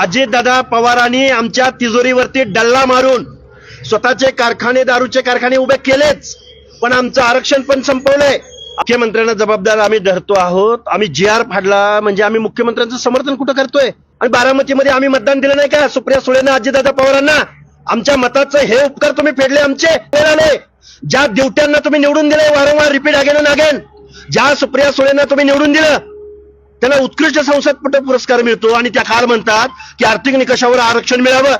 अजितदादा पवारांनी आमच्या तिजोरीवरती डल्ला मारून स्वतःचे कारखाने दारूचे कारखाने उभे केलेच पण आमचं आरक्षण पण संपवलंय. मुख्यमंत्र्यांना जबाबदार आम्ही धरतो आहोत. आम्ही जी आर फाडला म्हणजे आम्ही मुख्यमंत्र्यांचं समर्थन कुठं करतोय? आणि बारामतीमध्ये आम्ही मतदान दिलं नाही का? सुप्रिया सुळेनं अजितदादा पवारांना? आमच्या मताचं हे उपकार तुम्ही फेडले आमचे. आले ज्या दिवट्यांना तुम्ही निवडून दिले वारंवार रिपीट अगेन अगेन ज्या सुप्रिया सुळेंना तुम्ही निवडून दिलं त्यांना उत्कृष्ट संसदपट पुरस्कार मिळतो आणि त्या काल म्हणतात की आर्थिक निकषावर आरक्षण मिळावं.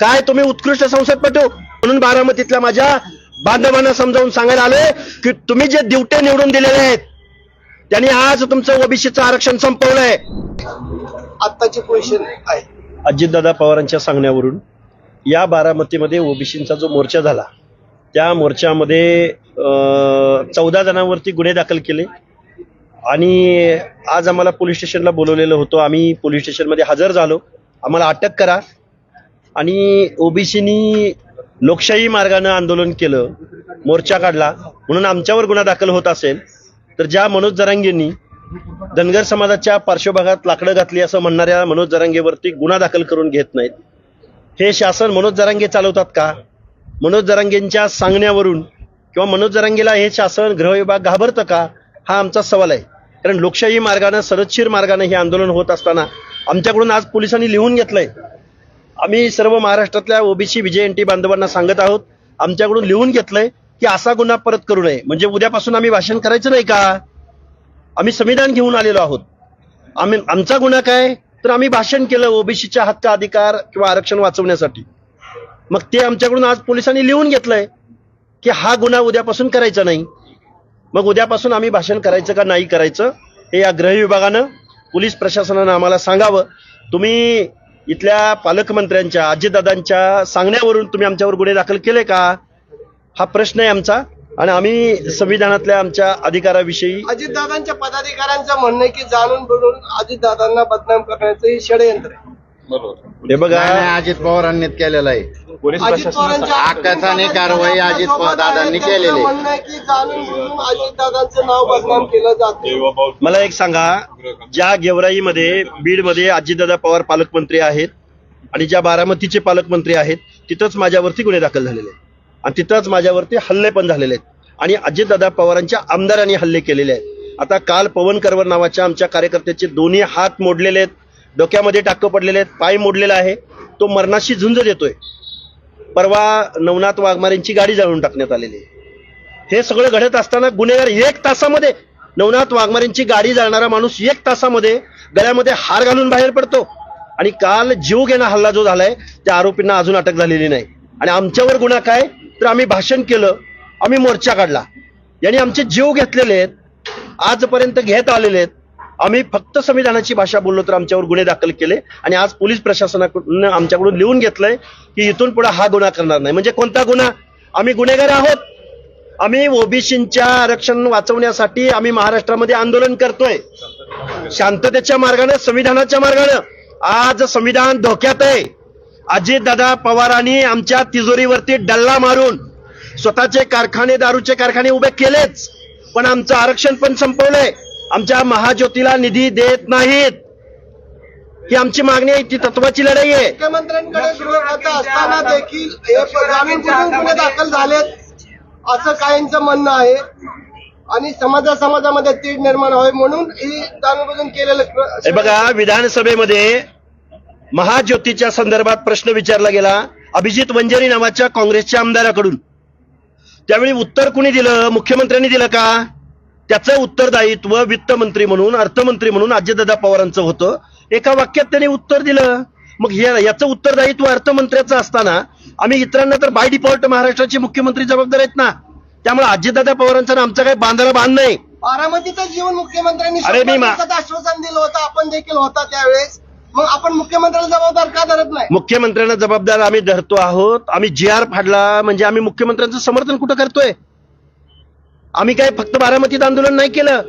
काय तुम्ही उत्कृष्ट संसदपटू म्हणून बारामतीतल्या माझ्या बांधवांना समजावून सांगायला आलोय की तुम्ही जे दिवटे निवडून दिलेले आहेत त्यांनी आज तुमचं ओबीसीचं आरक्षण संपवलंय. आत्ताची पोझिशन आहे अजितदादा पवारांच्या सांगण्यावरून या बारामतीमध्ये ओबीसींचा जो मोर्चा झाला त्या मोर्चामध्ये चौदा जणांवरती गुन्हे दाखल केले. आणि आज आम्हाला पोलीस स्टेशनला बोलवलेलं होतं. आम्ही पोलीस स्टेशनमध्ये हजर झालो. आम्हाला अटक करा. आणि ओबीसीनी लोकशाही मार्गानं आंदोलन केलं. मोर्चा काढला. म्हणून आमच्यावर गुन्हा दाखल होत असेल. तर ज्या मनोज जरांगेंनी धनगर समाजाच्या पार्श्वभागात लाकडं घातली असं म्हणणाऱ्या मनोज जरांगेवरती गुन्हा दाखल करून घेत नाहीत. हे शासन मनोज जरांगे चालवतात का? मनोज जरांगेंच्या सांगण्यावरून किंवा मनोज जरांगेला हे शासन गृह विभाग घाबरतं का? हा आमचा सवाल आहे. कारण लोकशाही मार्गानं सरदशीर मार्गानं हे आंदोलन होत असताना आमच्याकडून आज पोलिसांनी लिहून घेतलंय. आम्ही सर्व महाराष्ट्रातल्या ओबीसी विजय एन टी बांधवांना सांगत आहोत आमच्याकडून लिहून घेतलंय की असा गुन्हा परत करू नये. म्हणजे उद्यापासून आम्ही भाषण करायचं नाही का? आम्ही संविधान घेऊन आलेलो आहोत. आम्ही आमचा गुन्हा काय? तर आम्ही भाषण केलं ओबीसीच्या हक्क अधिकार किंवा आरक्षण वाचवण्यासाठी. मग ते आमच्याकडून आज पोलिसांनी लिहून घेतलंय की हा गुन्हा उद्यापासून करायचा नाही. मग उद्यापासून आम्ही भाषण करायचं का नाही करायचं हे या गृह विभागानं पोलीस प्रशासनानं आम्हाला सांगावं. तुम्ही इथल्या पालकमंत्र्यांच्या आजीदादांच्या सांगण्यावरून तुम्ही आमच्यावर गुन्हे दाखल केले का? हा प्रश्न आहे आमचा आणि आम्ही संविधानातल्या आमच्या अधिकाराविषयी अजितदादांच्या पदाधिकाऱ्यांचं म्हणणं आहे की जाणून बुडून अजितदादांना बदनाम करण्याचं हे षडयंत्र आहे. हे बघा. नाही, नाही, अजित पवारांनी केलेलं आहे. अजित पवारांच्या हक्काचाने कारवाई अजित दादांनी केलेली आहे. म्हणणं आहे की जाणून बुडून अजितदादांचं नाव बदनाम केलं जाते मला एक सांगा ज्या गेवराईमध्ये बीडमध्ये अजितदादा पवार पालकमंत्री आहेत आणि ज्या बारामतीचे पालकमंत्री आहेत तिथंच माझ्यावरती गुन्हे दाखल झालेले आहेत. आणि तिथंच माझ्यावरती हल्ले पण झालेले आहेत. आणि अजितदादा पवारांच्या आमदारांनी हल्ले केलेले आहेत. आता काल पवन करवर नावाच्या आमच्या कार्यकर्त्याचे दोन्ही हात मोडलेले आहेत. डोक्यामध्ये टाकं पडलेले आहेत पाय मोडलेला आहे. तो मरणाशी झुंज देतोय. परवा नवनाथ वाघमारेंची गाडी जाळून टाकण्यात आलेली आहे. हे सगळं घडत असताना गुन्हेगार एक तासामध्ये नवनाथ वाघमारेंची गाडी जाळणारा माणूस एक तासामध्ये गळ्यामध्ये हार घालून बाहेर पडतो. आणि काल जीव घेणा हल्ला जो झालाय त्या आरोपींना अजून अटक झालेली नाही. आणि आमच्यावर गुन्हा काय? तर आम्ही भाषण केलं आम्ही मोर्चा काढला. यांनी आमचे जीव घेतलेले आहेत आजपर्यंत घेत आलेले आहेत. आम्ही फक्त संविधानाची भाषा बोललो तर आमच्यावर गुन्हे दाखल केले आणि आज पोलीस प्रशासनाकडून आमच्याकडून लिहून घेतलंय की इथून पुढे हा गुन्हा करणार नाही. म्हणजे कोणता गुन्हा? आम्ही गुन्हेगार आहोत. आम्ही ओबीसींच्या आरक्षण वाचवण्यासाठी आम्ही महाराष्ट्रामध्ये आंदोलन करतोय. शांततेच्या मार्गाने संविधानाच्या मार्गाने. आज संविधान धोक्यात आहे. अजितदादा पवारांनी आमच्या तिजोरीवरती डल्ला मारून स्वतःचे कारखाने दारूचे कारखाने उभे केलेच. पण आमचं आरक्षण पण संपवलंय. आमच्या महाज्योतीला निधी देत नाहीत. ही आमची मागणी आहे ती तत्वाची लढाई आहे. मुख्यमंत्र्यांकडे गृहखातं असताना देखील हे गुन्हे दाखल झालेत असं काहींचं म्हणणं आहे. आणि समाजा समाजामध्ये तीड निर्माण व्हावी म्हणून ही जाणून केलेलं बघा विधानसभेमध्ये महाज्योतीच्या संदर्भात प्रश्न विचारला गेला अभिजित वंजारी नावाच्या काँग्रेसच्या आमदाराकडून. त्यावेळी उत्तर कुणी दिलं? मुख्यमंत्र्यांनी दिलं का? त्याचं उत्तरदायित्व वित्तमंत्री म्हणून अर्थमंत्री म्हणून अजितदादा पवारांचं होतं. एका वाक्यात त्यांनी उत्तर दिलं. मग याचं उत्तरदायित्व अर्थमंत्र्याचं असताना आम्ही इतरांना तर बाय डिफॉल्ट महाराष्ट्राचे मुख्यमंत्री जबाबदार आहेत ना. त्यामुळे अजितदादा पवारांचं आमचं काही बांधायला बांध नाही. बारामतीचं जीवन मुख्यमंत्र्यांनी अरे मी आश्वासन दिलं होतं. आपण देखील होता त्यावेळेस. मग आपण मुख्यमंत्र्याला जबाबदार का धरत नाही? मुख्यमंत्र्यांना जबाबदार आम्ही धरतो आहोत. आम्ही जी आर फाडला. म्हणजे आम्ही मुख्यमंत्र्यांचं समर्थन कुठं करतोय? आम्ही काय फक्त बारामतीत आंदोलन नाही केलं.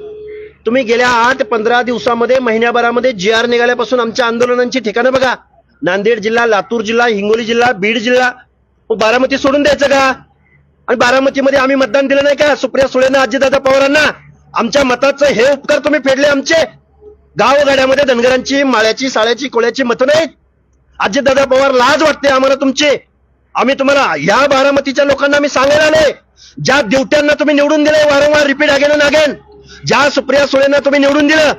तुम्ही गेल्या आठ पंधरा दिवसामध्ये महिन्याभरामध्ये जी आर निघाल्यापासून आमच्या आंदोलनांची ठिकाणं बघा. नांदेड जिल्हा लातूर जिल्हा हिंगोली जिल्हा बीड जिल्हा. बारामती सोडून द्यायचं का? आणि बारामतीमध्ये आम्ही मतदान दिलं नाही का? सुप्रिया सुळेनं अजितदादा पवारांना? आमच्या मताचं हे उपकार तुम्ही फेडले आमचे. गावगाड्यामध्ये धनगरांची माळ्याची साळ्याची कोळ्याची मतं नाहीत. अजितदादा पवार लाज वाटते आम्हाला तुमची. आम्ही तुम्हाला या बारामतीच्या लोकांना आम्ही सांगायला नाही ज्या दिवट्यांना तुम्ही निवडून दिले वारंवार रिपीट अगेन अगेन ज्या सुप्रिया सुळेंना तुम्ही निवडून दिलं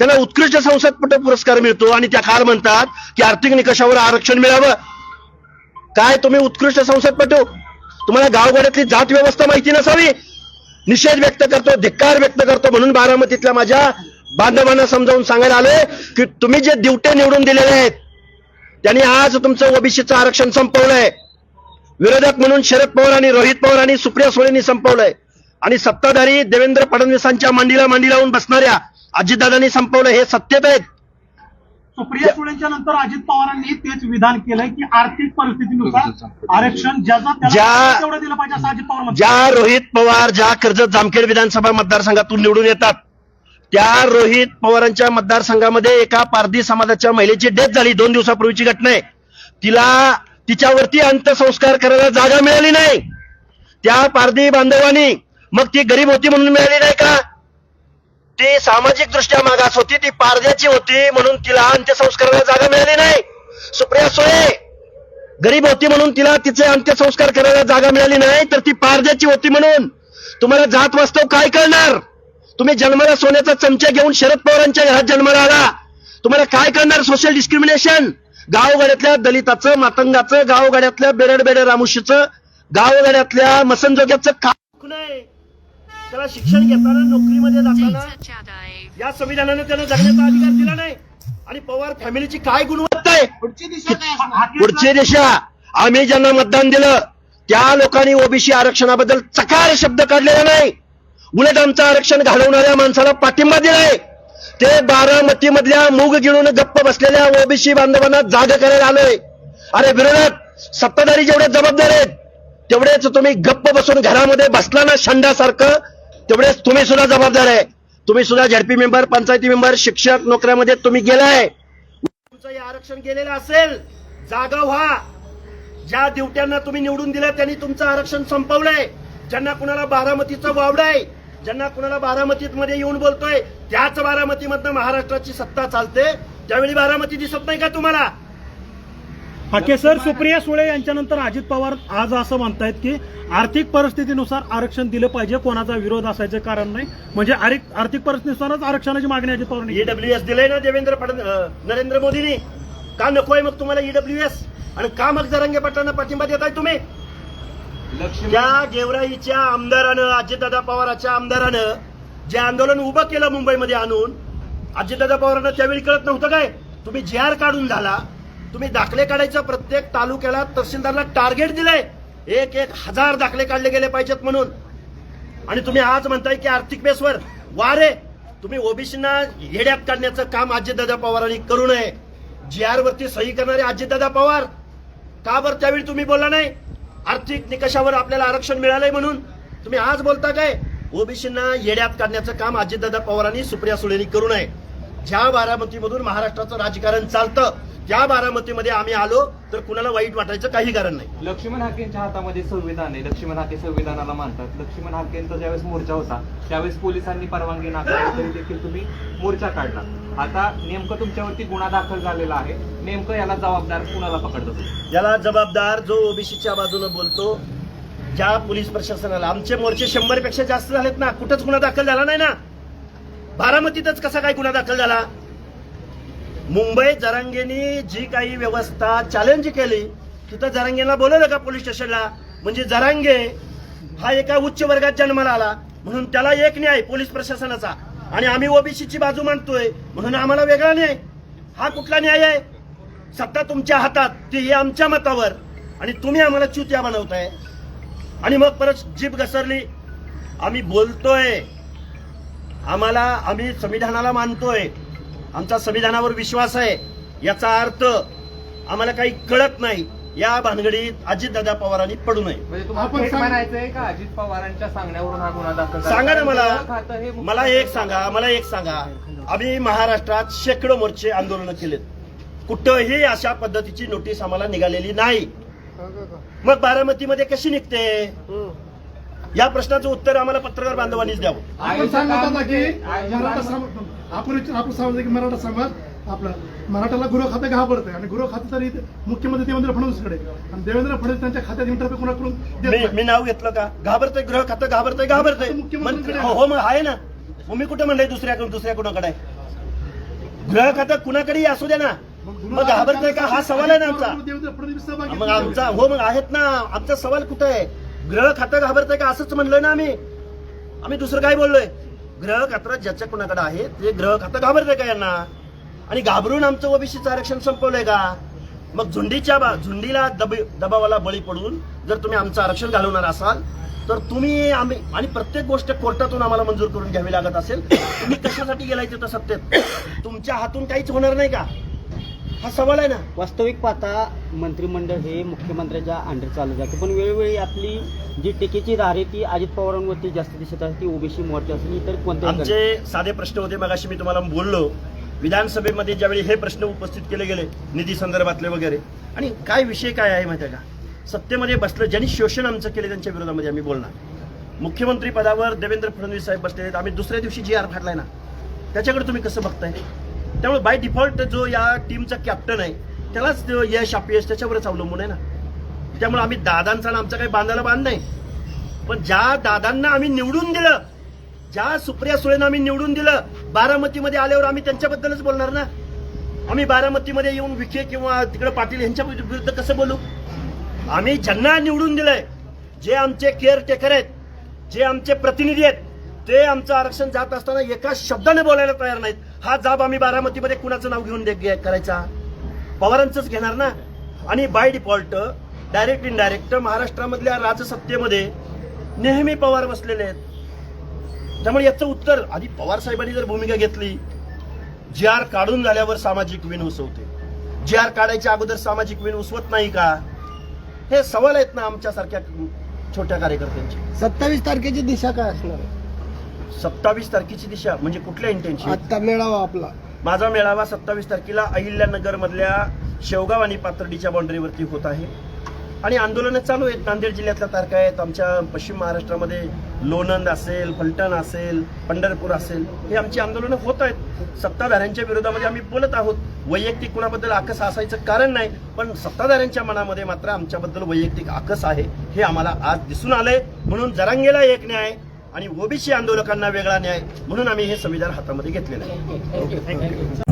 त्यांना उत्कृष्ट संसदपट पुरस्कार मिळतो आणि त्या काल म्हणतात की आर्थिक निकषावर आरक्षण मिळावं. काय तुम्ही उत्कृष्ट संसदपटू? तुम्हाला गावगाड्यातली जात व्यवस्था माहिती नसावी. निषेध व्यक्त करतो धिक्कार व्यक्त करतो म्हणून बारामतीतल्या माझ्या बांधवांना समजावून सांगायला आलोय की तुम्ही जे दिवटे निवडून दिलेले आहेत त्यांनी आज तुमचं ओबीसीचं आरक्षण संपवलंय. विरोधक म्हणून शरद पवार आणि रोहित पवार आणि सुप्रिया सुळेंनी संपवलंय. आणि सत्ताधारी देवेंद्र फडणवीसांच्या मांडीला मांडी लावून बसणाऱ्या अजितदादांनी संपवलं हे सत्यत आहेत सुप्रिया सुळेंच्या नंतर अजित पवारांनी तेच विधान केलंय की आर्थिक परिस्थितीनुसार आरक्षण ज्याचं दिलं पाहिजे असं अजित पवार ज्या रोहित पवार ज्या कर्जत जामखेड विधानसभा मतदारसंघातून निवडून येतात त्या रोहित पवारांच्या मतदारसंघामध्ये एका पारधी समाजाच्या महिलेची डेथ झाली दोन दिवसापूर्वीची घटना आहे. तिला तिच्यावरती अंत्यसंस्कार करायला जागा मिळाली नाही. त्या पारधी बांधवांनी मग ती गरीब होती म्हणून मिळाली नाही का? ती सामाजिक दृष्ट्या मागास होती ती पारध्याची होती म्हणून तिला अंत्यसंस्काराला जागा मिळाली नाही. सुप्रिया सुळे गरीब होती म्हणून तिला तिचे अंत्यसंस्कार करायला जागा मिळाली नाही तर ती पारद्याची होती म्हणून. तुम्हाला जात वास्तव काय कळणार? तुम्ही जन्माला सोन्याचा चमचा घेऊन शरद पवारांच्या घरात जन्माला आला. तुम्हाला काय करणार सोशल डिस्क्रिमिनेशन गावगाड्यातल्या दलिताचं मातंगाचं गावगाड्यातल्या बेरड बेड रामुशीचं गावगाड्यातल्या मसनजोग्याचं काय नाही त्याला शिक्षण घेताना नोकरीमध्ये जाताना या संविधानाने त्यांना जगण्याचा अधिकार दिला नाही. आणि पवार फॅमिलीची काय गुणवत्ता आहे? पुढची दिशा काय असणार? केस पुढची दिशा. आम्ही ज्यांना मतदान दिलं त्या लोकांनी ओबीसी आरक्षणाबद्दल चकार शब्द काढलेला नाही. उलट आमचं आरक्षण घालवणाऱ्या माणसाला पाठिंबा दिलाय. ते बारामती मधल्या मूग गिळून गप्प बसलेल्या ओबीसी बांधवांना जाग करायला आलोय. अरे विरोधात सत्ताधारी जेवढे जबाबदार आहेत तेवढेच तुम्ही गप्प बसून घरामध्ये बसला ना शंडासारखं तेवढेच तुम्ही सुद्धा जबाबदार आहे. तुम्ही सुद्धा झडपी मेंबर पंचायती मेंबर शिक्षक नोकऱ्यामध्ये तुम्ही गेलाय. तुमचं हे आरक्षण गेलेलं असेल जागा व्हा. ज्या दिवट्यांना तुम्ही निवडून दिलं त्यांनी तुमचं आरक्षण संपवलंय. ज्यांना कुणाला बारामतीचं वावडाय ज्यांना कुणाला बारामतीत मध्ये येऊन बोलतोय त्याच बारामतीमधनं महाराष्ट्राची सत्ता चालते. त्यावेळी बारामती दिसत नाही का तुम्हाला? हाके सर सुप्रिया सुळे यांच्यानंतर अजित पवार आज असं म्हणतायत की आर्थिक परिस्थितीनुसार आरक्षण दिलं पाहिजे कोणाचा विरोध असायचं कारण नाही. म्हणजे आर्थिक आर्थिक परिस्थितीनुसारच आरक्षणाची मागणी अजित पवारांनी केली. ईडब्ल्यू एस दिलंय ना देवेंद्र फडणवीस नरेंद्र मोदींनी? का नकोय मग तुम्हाला ईडब्ल्यू एस आणि का मग जरंगे पाटलांना पाठिंबा देताय तुम्ही? त्या गेवराईच्या आमदारानं अजितदादा पवाराच्या आमदारानं जे आंदोलन उभं केलं मुंबईमध्ये आणून अजितदादा पवारांना त्यावेळी कळत नव्हतं काय? तुम्ही जी आर काढून झाला. तुम्ही दाखले काढायचं प्रत्येक तालुक्याला तहसीलदारला टार्गेट दिलंय. एक एक हजार दाखले काढले गेले पाहिजेत म्हणून. आणि तुम्ही आज म्हणताय की आर्थिक बेसवर. वारे तुम्ही ओबीसीना येड्यात काढण्याचं काम अजितदादा पवारांनी करू नये. जी आर वरती सही करणारे अजितदादा पवार. का बरं त्यावेळी तुम्ही बोलला नाही? आर्थिक निकषावर आपल्याला आरक्षण मिळालंय म्हणून तुम्ही आज बोलता काय? ओबीसींना येड्यात काढण्याचं काम अजितदादा पवारांनी सुप्रिया सुळेंनी करू नये. ज्या बारामतीमधून महाराष्ट्राचं राजकारण चालतं त्या बारामतीमध्ये आम्ही आलो तर कुणाला वाईट वाटायचं काही कारण नाही. लक्ष्मण हाकेंच्या हातामध्ये संविधान आहे. लक्ष्मण हाके संविधानाला मानतात. लक्ष्मण हाकेंचा ज्यावेळेस मोर्चा होता त्यावेळेस पोलिसांनी परवानगी नाकारली तरी देखील तुम्ही मोर्चा काढला. आता नेमकं तुमच्यावरती गुन्हा दाखल झालेला आहे. नेमकं याला जबाबदार कुणाला पकडत याला जबाबदार जो ओबीसीच्या बाजूने बोलतो ज्या पोलीस प्रशासनाला. आमचे मोर्चे शंभरपेक्षा जास्त झालेत ना. कुठंच गुन्हा दाखल झाला नाही ना. बारामतीतच कसा काय गुन्हा दाखल झाला? मुंबई जरांगेनी जी काही व्यवस्था चॅलेंज केली तिथं जरांगेला बोलवलं का पोलीस स्टेशनला? म्हणजे जरांगे हा एका उच्च वर्गात जन्माला आला. म्हणून त्याला एक न्याय पोलीस प्रशासनाचा. आणि आम्ही ओबीसीची बाजू मांडतोय. म्हणून आम्हाला वेगळा न्याय. हा कुठला न्याय आहे? सत्ता तुमच्या हातात ती आमच्या मतावर. आणि तुम्ही आम्हाला चुत्या बनवताय. आणि मग परत जीप घसरली. आम्ही बोलतोय. आम्हाला आम्ही संविधानाला मानतोय. आमचा संविधानावर विश्वास आहे. याचा अर्थ आम्हाला काही कळत नाही. या भानगडीत अजितदादा पवारांनी पडू नये. म्हणजे म्हणायचंय का अजित पवारांच्या सांगण्यावरून हा गुन्हा दाखल झाला? सांगा ना मला. खातं हे मुख्य- मला एक सांगा मला एक सांगा. आम्ही महाराष्ट्रात शेकडो मोर्चे आंदोलन केलेत. कुठंही अशा पद्धतीची नोटीस आम्हाला निघालेली नाही. मग बारामतीमध्ये कशी निघते? या प्रश्नाचं उत्तर आम्हाला पत्रकार बांधवांनीच द्यावं. आपण आपण समजलं की मराठा समाज आपला मराठाला गृह खातं घाबरतंय. आणि गृह खातं तरी मुख्यमंत्री देवेंद्र फडणवीसकडे आणि देवेंद्र फडणवीस त्यांच्या खात्यात इंटरव्ह्यू कोणाकडून मी नाव घेतलं का? घाबरतंय ग्रह खातं घाबरतंय घाबरतंय. मुख्यमंत्र्यांकडे मग- हो हो, मग आहे ना. मग मी कुठे म्हणलंय दुसऱ्याकडून दुसऱ्या कुणाकडे? ग्रह खातं कुणाकडेही असू दे ना. मग घाबरतंय का? हा सवाल आहे ना आमचा. देवेंद्र फडणवीस सहभागी मग आमचा हो मग आहेत ना. आमचा सवाल कुठे आहे? ग्रह खातं घाबरतंय का? असंच म्हणलोय ना आम्ही. आम्ही दुसरं काय बोललोय? ग्रह खातं ज्याच्या कुणाकडे आहे ते ग्रह खातं घाबरतंय का यांना? आणि घाबरून आमचं ओबीसीचं आरक्षण संपवलंय का? मग झुंडीच्या बा- झुंडीला दब दबावाला बळी पडून जर तुम्ही आमचं आरक्षण घालवणार असाल तर तुम्ही आम्ही आणि प्रत्येक गोष्ट कोर्टातून आम्हाला मंजूर करून घ्यावी लागत असेल तुम्ही कशासाठी गेलाय तिथं सत्तेत? तुमच्या हातून काहीच होणार नाही का? हा सवाल आहे ना? वास्तविक पाहता मंत्रिमंडळ हे मुख्यमंत्र्याच्या अंडर चालू जाते पण वेळोवेळी आपली जी टीकेची धार आहे ती अजित पवारांवरती जास्त दिसत आहे ती ओबीसी मोर्चा असेल इतर कोणत्या आमचे साधे प्रश्न होते मगाशी मी तुम्हाला बोललो विधानसभेमध्ये ज्यावेळी हे प्रश्न उपस्थित केले गेले निधी संदर्भातले वगैरे आणि काय विषय काय आहे माहिती आहे का? सत्तेमध्ये बसलं ज्यांनी शोषण आमचं केले त्यांच्या विरोधामध्ये आम्ही बोलणार. मुख्यमंत्री पदावर देवेंद्र फडणवीस साहेब बसलेले आहेत. आम्ही दुसऱ्या दिवशी जी आर फाडलाय ना. त्याच्याकडे तुम्ही कसं बघताय? त्यामुळे बाय डिफॉल्ट जो या टीमचा कॅप्टन आहे त्यालाच यश अपयश त्याच्यावरच अवलंबून आहे ना. त्यामुळे आम्ही दादांचा आमचा काही बांधायला बांध नाही. पण ज्या दादांना आम्ही निवडून दिलं ज्या सुप्रिया सुळेनं आम्ही निवडून दिलं बारामतीमध्ये आल्यावर आम्ही त्यांच्याबद्दलच बोलणार ना? आम्ही बारामतीमध्ये येऊन विखे किंवा तिकडे पाटील यांच्या विरुद्ध कसं बोलू? आम्ही ज्यांना निवडून दिलंय जे आमचे केअर टेकर आहेत जे आमचे प्रतिनिधी आहेत ते आमचं आरक्षण जात असताना एका शब्दाने बोलायला तयार नाहीत. हा जाब आम्ही बारामतीमध्ये कुणाचं नाव घेऊन करायचा? पवारांचंच घेणार ना? आणि बाय डिफॉल्ट डायरेक्ट इनडायरेक्ट महाराष्ट्रामधल्या राजसत्तेमध्ये नेहमी पवार बसलेले आहेत. त्यामुळे याचं उत्तर आधी पवार साहेबांनी जर भूमिका घेतली जी आर काढून झाल्यावर सामाजिक विण उसवते. जी आर काढायच्या अगोदर सामाजिक विण उसवत नाही का? हे सवाल आहेत ना आमच्यासारख्या छोट्या कार्यकर्त्यांचे. सत्तावीस तारखेची दिशा काय असणार? सत्तावीस तारखेची दिशा म्हणजे कुठल्या इंटेन्शन आत्ता मेळावा आपला. माझा मेळावा सत्तावीस तारखेला अहिल्यानगर मधल्या शेवगाव आणि पाथर्डीच्या बाउंड्रीवरती होत आहे. आणि आंदोलनं चालू आहेत. नांदेड जिल्ह्यातल्या तारखा आहेत. आमच्या पश्चिम महाराष्ट्रामध्ये लोणंद असेल फलटण असेल पंढरपूर असेल हे आमची आंदोलनं होत आहेत. सत्ताधाऱ्यांच्या विरोधामध्ये आम्ही बोलत आहोत. वैयक्तिक कुणाबद्दल आकस असायचं कारण नाही पण सत्ताधाऱ्यांच्या मनामध्ये मात्र आमच्याबद्दल वैयक्तिक आकस आहे हे आम्हाला आज दिसून आलंय. म्हणून जरांगेला एक न्याय आणि ओबीसी आंदोलकांना वेगळा न्याय म्हणून आम्ही हे संविधान हातामध्ये घेतलेलं आहे.